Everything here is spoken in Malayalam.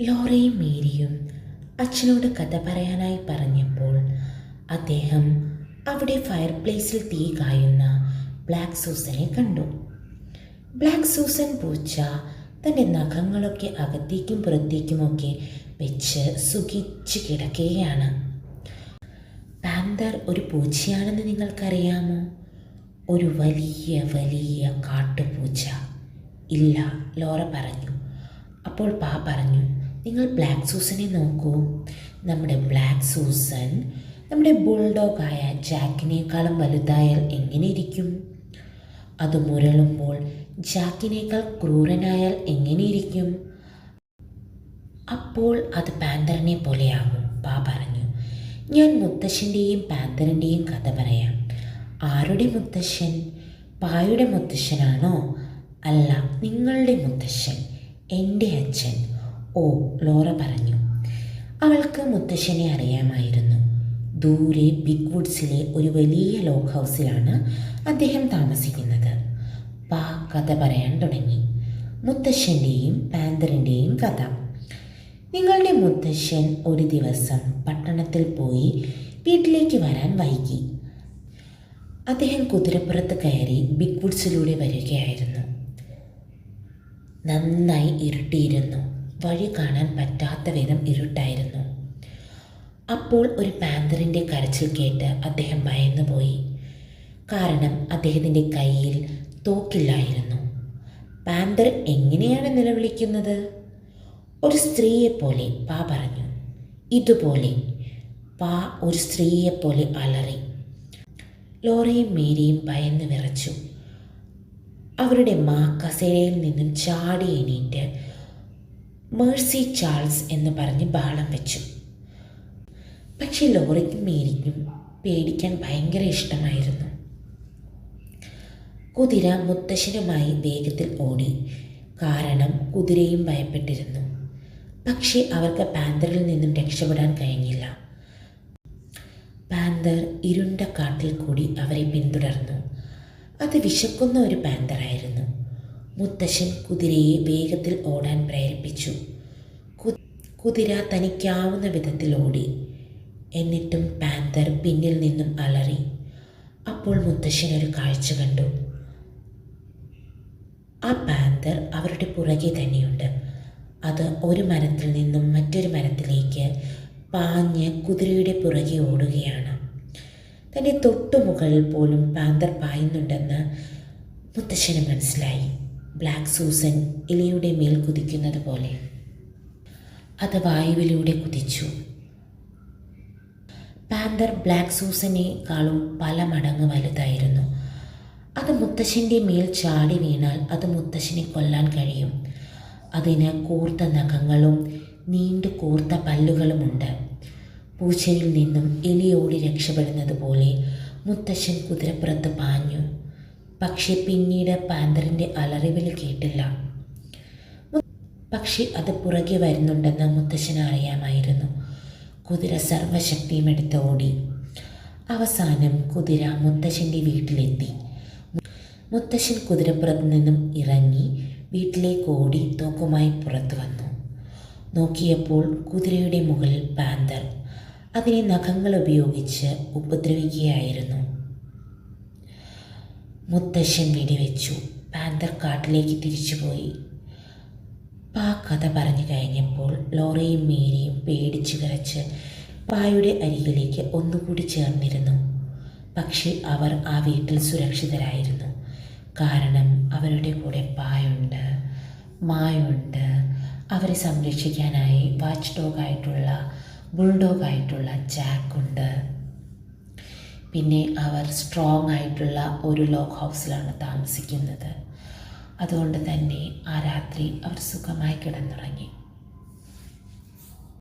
ലോറയും മേരിയും അച്ഛനോട് കഥ പറയാനായി പറഞ്ഞപ്പോൾ അദ്ദേഹം അവിടെ ഫയർ പ്ലേസിൽ തീ കായുന്ന ബ്ലാക്ക് സൂസനെ കണ്ടു. ബ്ലാക്ക് സൂസൻ പൂച്ച തന്റെ നഖങ്ങളൊക്കെ അകത്തേക്കും പുറത്തേക്കുമൊക്കെ വെച്ച് സുഖിച്ച് കിടക്കുകയാണ്. പാന്തർ ഒരു പൂച്ചയാണെന്ന് നിങ്ങൾക്കറിയാമോ? ഒരു വലിയ വലിയ കാട്ടുപൂച്ച. ഇല്ല ലോറ പറഞ്ഞു. അപ്പോൾ പാ പറഞ്ഞു നിങ്ങൾ ബ്ലാക്ക് സൂസനെ നോക്കൂ. നമ്മുടെ ബ്ലാക്ക് സൂസൻ നമ്മുടെ ബുൾഡോഗായ ജാക്കിനേക്കാളും വലുതായാൽ എങ്ങനെ ഇരിക്കും? അത് മുരളുമ്പോൾ ജാക്കിനേക്കാൾ ക്രൂരനായാൽ എങ്ങനെയിരിക്കും അപ്പോൾ അത് പാന്തറിനെ പോലെയാകും പാ പറഞ്ഞു. ഞാൻ മുത്തശ്ശന്റെയും പാന്തറിന്റെയും കഥ പറയാം. ആരുടെ മുത്തശ്ശൻ? പായുടെ മുത്തശ്ശനാണോ? അല്ല നിങ്ങളുടെ മുത്തശ്ശൻ എന്റെ അച്ഛൻ. ഓ ലോറ പറഞ്ഞു. അവൾക്ക് മുത്തശ്ശനെ അറിയാമായിരുന്നു. ദൂരെ ബിഗ് വുഡ്സിലെ ഒരു വലിയ ലോക്ക് ഹൗസിലാണ് അദ്ദേഹം താമസിക്കുന്നത്. പാ കഥ പറയാൻ തുടങ്ങി. മുത്തശ്ശന്റെയും പാന്തറിന്റെയും കഥ. നിങ്ങളുടെ മുത്തശ്ശൻ ഒരു ദിവസം പട്ടണത്തിൽ പോയി വീട്ടിലേക്ക് വരാൻ വൈകി. അദ്ദേഹം കുതിരപ്പുറത്ത് കയറി ബിഗ് വുഡ്സിലൂടെ വരികയായിരുന്നു. നന്നായി ഇരുട്ടിയിരുന്നു. വഴി കാണാൻ പറ്റാത്ത വിധം ഇരുട്ടായിരുന്നു. അപ്പോൾ ഒരു പാന്തറിന്റെ കരച്ചിൽ കേട്ട് അദ്ദേഹം ഭയന്നുപോയി. കാരണം അദ്ദേഹത്തിന്റെ കയ്യിൽ തോക്കില്ലായിരുന്നു. പാന്തർ എങ്ങനെയാണ് നിലവിളിക്കുന്നത് ഒരു സ്ത്രീയെപ്പോലെ പാ പറഞ്ഞു. ഇതുപോലെ പാ ഒരു സ്ത്രീയെപ്പോലെ അലറി. ലോറയും മേരിയും ഭയന്ന് വിറച്ചു. അവരുടെ മാ കസേരയിൽ നിന്നും ചാടി എണീറ്റ് മേഴ്സി ചാൾസ് എന്ന് പറഞ്ഞ് ബഹളം വെച്ചു. പക്ഷേ ലോറിക്കും മേരിക്കും പേടിക്കാൻ ഭയങ്കര ഇഷ്ടമായിരുന്നു. കുതിര മുത്തശ്ശനുമായി വേഗത്തിൽ ഓടി. കാരണം കുതിരയും ഭയപ്പെട്ടിരുന്നു. പക്ഷേ അവർക്ക് പാന്തറിൽ നിന്നും രക്ഷപ്പെടാൻ കഴിഞ്ഞില്ല. പാന്തർ ഇരുണ്ട കാട്ടിൽ കൂടി അവരെ പിന്തുടർന്നു. അത് വിശക്കുന്ന ഒരു പാന്തറായിരുന്നു. മുത്തശ്ശൻ കുതിരയെ വേഗത്തിൽ ഓടാൻ പ്രേരിപ്പിച്ചു. കുതിര തനിക്കാവുന്ന വിധത്തിൽ ഓടി. എന്നിട്ടും പാന്തർ പിന്നിൽ നിന്നും അലറി. അപ്പോൾ മുത്തശ്ശൻ ഒരു കാഴ്ച കണ്ടു. ആ പാന്തർ അവരുടെ പുറകെ തന്നെയുണ്ട്. അത് ഒരു മരത്തിൽ നിന്നും മറ്റൊരു മരത്തിലേക്ക് പാഞ്ഞ് കുതിരയുടെ പുറകെ ഓടുകയാണ്. തന്റെ തൊട്ടുമുകളിൽ പോലും പാന്തർ പായുന്നുണ്ടെന്ന് മുത്തശ്ശന് മനസ്സിലായി. ബ്ലാക്ക് സൂസൻ ഇലയുടെ മേൽ കുതിക്കുന്നത് പോലെ. അത് വായുവിലൂടെ കുതിച്ചു. പാന്തർ ബ്ലാക്ക് സൂസനേക്കാളും പല മടങ്ങ് വലുതായിരുന്നു. അത് മുത്തശ്ശന്റെ മേൽ ചാടി വീണാൽ അത് മുത്തശ്ശനെ കൊല്ലാൻ കഴിയും. അതിന് കൂർത്ത നഖങ്ങളും നീണ്ടു കൂർത്ത പല്ലുകളുമുണ്ട് പൂച്ചയിൽ നിന്നും എലിയോടി രക്ഷപ്പെടുന്നത് പോലെ മുത്തശ്ശൻ കുതിരപ്പുറത്ത് പാഞ്ഞു. പക്ഷെ പിന്നീട് പാന്തറിന്റെ അലറിവിൽ കേട്ടില്ല. പക്ഷെ അത് പുറകെ വരുന്നുണ്ടെന്ന് മുത്തശ്ശന് അറിയാമായിരുന്നു. കുതിര സർവശക്തിയും എടുത്ത് ഓടി. അവസാനം കുതിര മുത്തശ്ശന്റെ വീട്ടിലെത്തി. മുത്തശ്ശൻ കുതിരപ്പുറത്ത് നിന്നും ഇറങ്ങി വീട്ടിലേക്ക് ഓടി തോക്കുമായി പുറത്തു വന്നു. നോക്കിയപ്പോൾ കുതിരയുടെ മുകളിൽ പാന്തർ. അതിനെ നഖങ്ങൾ ഉപയോഗിച്ച് ഉപദ്രവിക്കുകയായിരുന്നു. മുത്തശ്ശൻ വെടിവെച്ചു. പാന്തർ കാട്ടിലേക്ക് തിരിച്ചുപോയി. പാ കഥ പറഞ്ഞു കഴിഞ്ഞപ്പോൾ ലോറയും മേരിയും പേടിച്ചു കരച്ച് പായുടെ അരികിലേക്ക് ഒന്നുകൂടി ചേർന്നിരുന്നു. പക്ഷേ അവർ ആ വീട്ടിൽ സുരക്ഷിതരായിരുന്നു. കാരണം അവരുടെ കൂടെ പായുണ്ട് മായുണ്ട്. അവരെ സംരക്ഷിക്കാനായി വാച്ച് ഡോഗായിട്ടുള്ള ബുൾഡോഗായിട്ടുള്ള ജാക്കുണ്ട്. പിന്നെ അവർ സ്ട്രോങ് ആയിട്ടുള്ള ഒരു ലോക്ക് ഹൗസിലാണ് താമസിക്കുന്നത്. അതുകൊണ്ട് തന്നെ ആ രാത്രി അവർ സുഖമായി കിടന്നുറങ്ങി.